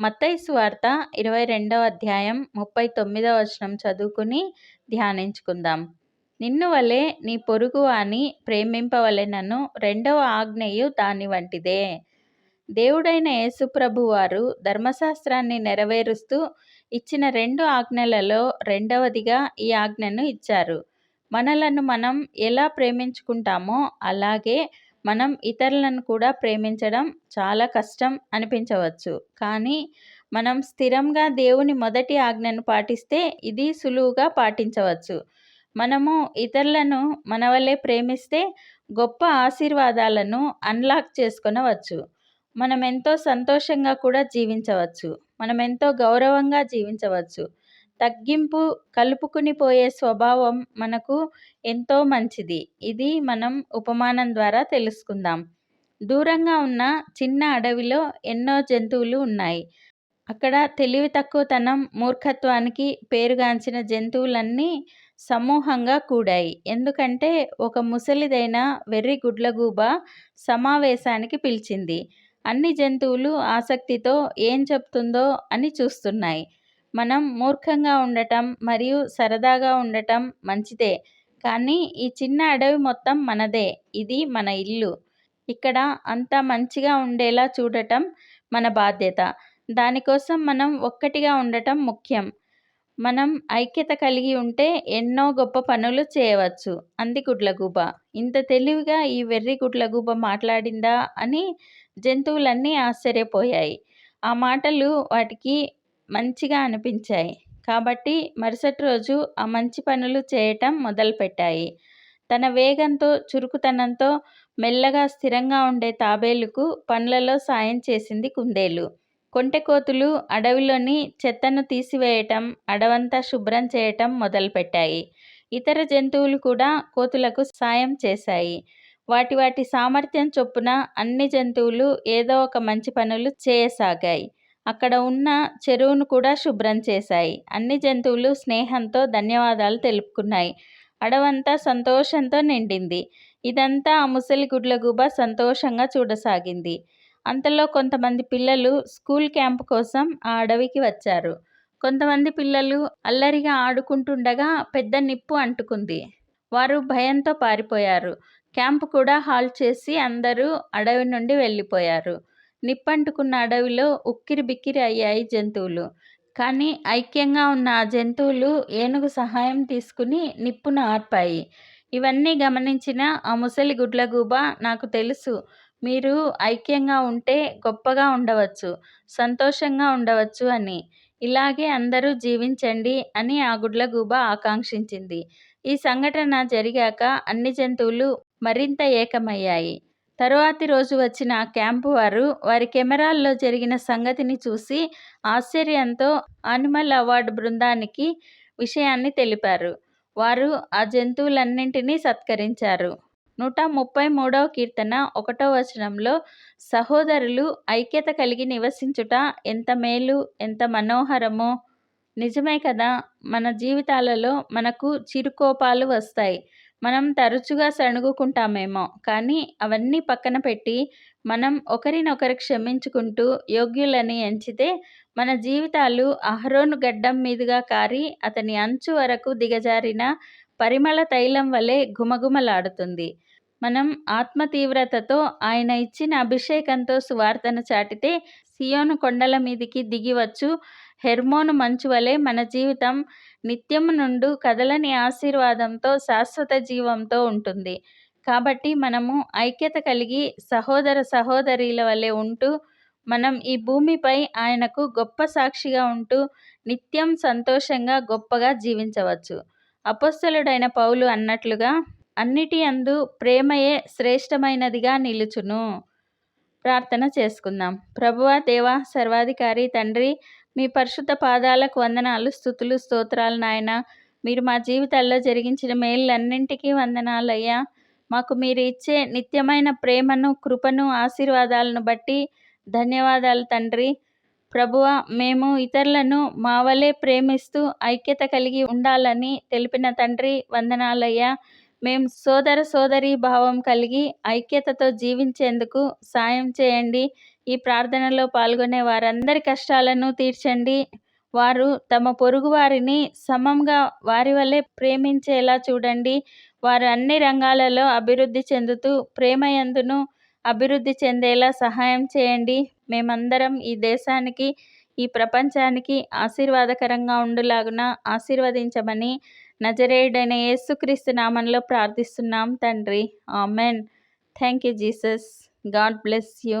మత్తయి సువార్త ఇరవై రెండవ అధ్యాయం ముప్పై తొమ్మిదవ వచనం చదువుకుని ధ్యానించుకుందాం. నిన్ను వలె నీ పొరుగు అని ప్రేమింపవలెనను రెండవ ఆజ్ఞయు దాని వంటిదే. దేవుడైన యేసుప్రభు వారు ధర్మశాస్త్రాన్ని నెరవేరుస్తూ ఇచ్చిన రెండు ఆజ్ఞలలో రెండవదిగా ఈ ఆజ్ఞను ఇచ్చారు. మనలను మనం ఎలా ప్రేమించుకుంటామో అలాగే మనం ఇతరులను కూడా ప్రేమించడం చాలా కష్టం అనిపించవచ్చు. కానీ మనం స్థిరంగా దేవుని మొదటి ఆజ్ఞను పాటిస్తే ఇది సులువుగా పాటించవచ్చు. మనము ఇతరులను మన వల్లే ప్రేమిస్తే గొప్ప ఆశీర్వాదాలను అన్లాక్ చేసుకొనవచ్చు. మనం ఎంతో సంతోషంగా కూడా జీవించవచ్చు. మనం ఎంతో గౌరవంగా జీవించవచ్చు. తగ్గింపు కలుపుకుని పోయే స్వభావం మనకు ఎంతో మంచిది. ఇది మనం ఉపమానం ద్వారా తెలుసుకుందాం. దూరంగా ఉన్న చిన్న అడవిలో ఎన్నో జంతువులు ఉన్నాయి. అక్కడ తెలివి తక్కువతనం మూర్ఖత్వానికి పేరుగాంచిన జంతువులన్నీ సమూహంగా కూడాయి. ఎందుకంటే ఒక ముసలిదైన వెర్రి గుడ్లగూబ సమావేశానికి పిలిచింది. అన్ని జంతువులు ఆసక్తితో ఏం చెప్తుందో అని చూస్తున్నాయి. మనం మూర్ఖంగా ఉండటం మరియు సరదాగా ఉండటం మంచిదే. కానీ ఈ చిన్న అడవి మొత్తం మనదే. ఇది మన ఇల్లు. ఇక్కడ అంతా మంచిగా ఉండేలా చూడటం మన బాధ్యత. దానికోసం మనం ఒక్కటిగా ఉండటం ముఖ్యం. మనం ఐక్యత కలిగి ఉంటే ఎన్నో గొప్ప పనులు చేయవచ్చు. అంది గుడ్లగూబ. ఇంత తెలివిగా ఈ వెర్రి గుడ్లగూబ మాట్లాడిందా అని జంతువులన్నీ ఆశ్చర్యపోయాయి. ఆ మాటలు వాటికి మంచిగా అనిపించాయి. కాబట్టి మరుసటి రోజు ఆ మంచి పనులు చేయటం మొదలుపెట్టాయి. తన వేగంతో చురుకుతనంతో మెల్లగా స్థిరంగా ఉండే తాబేలుకు పనులలో సాయం చేసింది కుందేలు. కొంటెకోతులు అడవిలోని చెత్తను తీసివేయటం అడవంతా శుభ్రం చేయటం మొదలుపెట్టాయి. ఇతర జంతువులు కూడా కోతులకు సాయం చేశాయి. వాటి వాటి సామర్థ్యం చొప్పున అన్ని జంతువులు ఏదో ఒక మంచి పనులు చేయసాగాయి. అక్కడ ఉన్న చెరువును కూడా శుభ్రం చేశాయి. అన్ని జంతువులు స్నేహంతో ధన్యవాదాలు తెలుపుకున్నాయి. అడవంతా సంతోషంతో నిండింది. ఇదంతా ఆ ముసలి గుడ్లగూబ సంతోషంగా చూడసాగింది. అంతలో కొంతమంది పిల్లలు స్కూల్ క్యాంప్ కోసం ఆ అడవికి వచ్చారు. కొంతమంది పిల్లలు అల్లరిగా ఆడుకుంటుండగా పెద్ద నిప్పు అంటుకుంది. వారు భయంతో పారిపోయారు. క్యాంప్ కూడా హాల్ చేసి అందరూ అడవి నుండి వెళ్ళిపోయారు. నిప్పంటుకున్న అడవిలో ఉక్కిరి బిక్కిరి అయ్యాయి జంతువులు. కానీ ఐక్యంగా ఉన్న ఆ జంతువులు ఏనుగు సహాయం తీసుకుని నిప్పును ఆర్పాయి. ఇవన్నీ గమనించిన ఆ ముసలి గుడ్లగూబ నాకు తెలుసు మీరు ఐక్యంగా ఉంటే గొప్పగా ఉండవచ్చు సంతోషంగా ఉండవచ్చు అని. ఇలాగే అందరూ జీవించండి అని ఆ గుడ్లగూబ ఆకాంక్షించింది. ఈ సంఘటన జరిగాక అన్ని జంతువులు మరింత ఏకమయ్యాయి. తరువాతి రోజు వచ్చిన క్యాంపు వారు వారి కెమెరాల్లో జరిగిన సంగతిని చూసి ఆశ్చర్యంతో ఆనిమల్ అవార్డు బృందానికి విషయాన్ని తెలిపారు. వారు ఆ జంతువులన్నింటినీ సత్కరించారు. నూట ముప్పై మూడవ కీర్తన ఒకటో వచనంలో సహోదరులు ఐక్యత కలిగి నివసించుట ఎంత మేలు ఎంత మనోహరమో నిజమే కదా! మన జీవితాలలో మనకు చిరుకోపాలు వస్తాయి. మనం తరచుగా సణుగుకుంటామేమో కానీ అవన్నీ పక్కన పెట్టి మనం ఒకరినొకరు క్షమించుకుంటూ యోగ్యులని ఎంచితే మన జీవితాలు అహరోను గడ్డం మీదుగా కారి అతని అంచు వరకు దిగజారిన పరిమళ తైలం వలె ఘుమఘుమలాడుతుంది. మనం ఆత్మ తీవ్రతతో ఆయన ఇచ్చిన అభిషేకంతో సువార్తను చాటితే సియోను కొండల మీదికి దిగివచ్చు హెర్మోను మంచు వలె మన జీవితం. నిత్యం నుండు కదలని ఆశీర్వాదంతో శాశ్వత జీవంతో ఉంటుంది. కాబట్టి మనము ఐక్యత కలిగి సహోదర సహోదరీల వలె ఉంటూ మనం ఈ భూమిపై ఆయనకు గొప్ప సాక్షిగా ఉంటూ నిత్యం సంతోషంగా గొప్పగా జీవించవచ్చు. అపొస్తలుడైన పౌలు అన్నట్లుగా అన్నిటి అందు ప్రేమయే శ్రేష్టమైనదిగా నిలుచును. ప్రార్థన చేసుకుందాం. ప్రభువా దేవా సర్వాధికారి తండ్రి మీ పరిశుద్ధ పాదాలకు వందనాలు స్థుతులు స్తోత్రాలు నాయన. మీరు మా జీవితాల్లో జరిగించిన మేళ్ళన్నింటికీ వందనాలయ్యా. మాకు మీరు ఇచ్చే నిత్యమైన ప్రేమను కృపను ఆశీర్వాదాలను బట్టి ధన్యవాదాలు తండ్రి. ప్రభువ మేము ఇతరులను మా వలె ప్రేమిస్తూ ఐక్యత కలిగి ఉండాలని తెలిపిన తండ్రి వందనాలయ్యా. మేము సోదర సోదరి భావం కలిగి ఐక్యతతో జీవించేందుకు సాయం చేయండి. ఈ ప్రార్థనలో పాల్గొనే వారందరి కష్టాలను తీర్చండి. వారు తమ పొరుగు వారిని సమంగా వారి వల్లే ప్రేమించేలా చూడండి. వారు అన్ని రంగాలలో అభివృద్ధి చెందుతూ ప్రేమయందును అభివృద్ధి చెందేలా సహాయం చేయండి. మేమందరం ఈ దేశానికి ఈ ప్రపంచానికి ఆశీర్వాదకరంగా ఉండులాగున ఆశీర్వదించమని నజరేయుడైన యేసుక్రీస్తు నామంలో ప్రార్థిస్తున్నాం తండ్రి. Amen. Thank you Jesus. God bless you.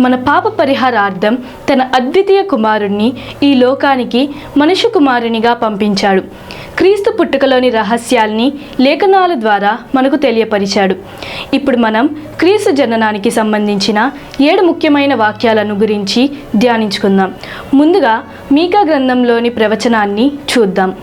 మన పాప పరిహారార్థం తన అద్వితీయ కుమారుణ్ణి ఈ లోకానికి మనుషు కుమారునిగా పంపించాడు. క్రీస్తు పుట్టుకలోని రహస్యాల్ని లేఖనాల ద్వారా మనకు తెలియపరిచాడు. ఇప్పుడు మనం క్రీస్తు జననానికి సంబంధించిన ఏడు ముఖ్యమైన వాక్యాలను గురించి ధ్యానించుకుందాం. ముందుగా మీకా గ్రంథంలోని ప్రవచనాన్ని చూద్దాం.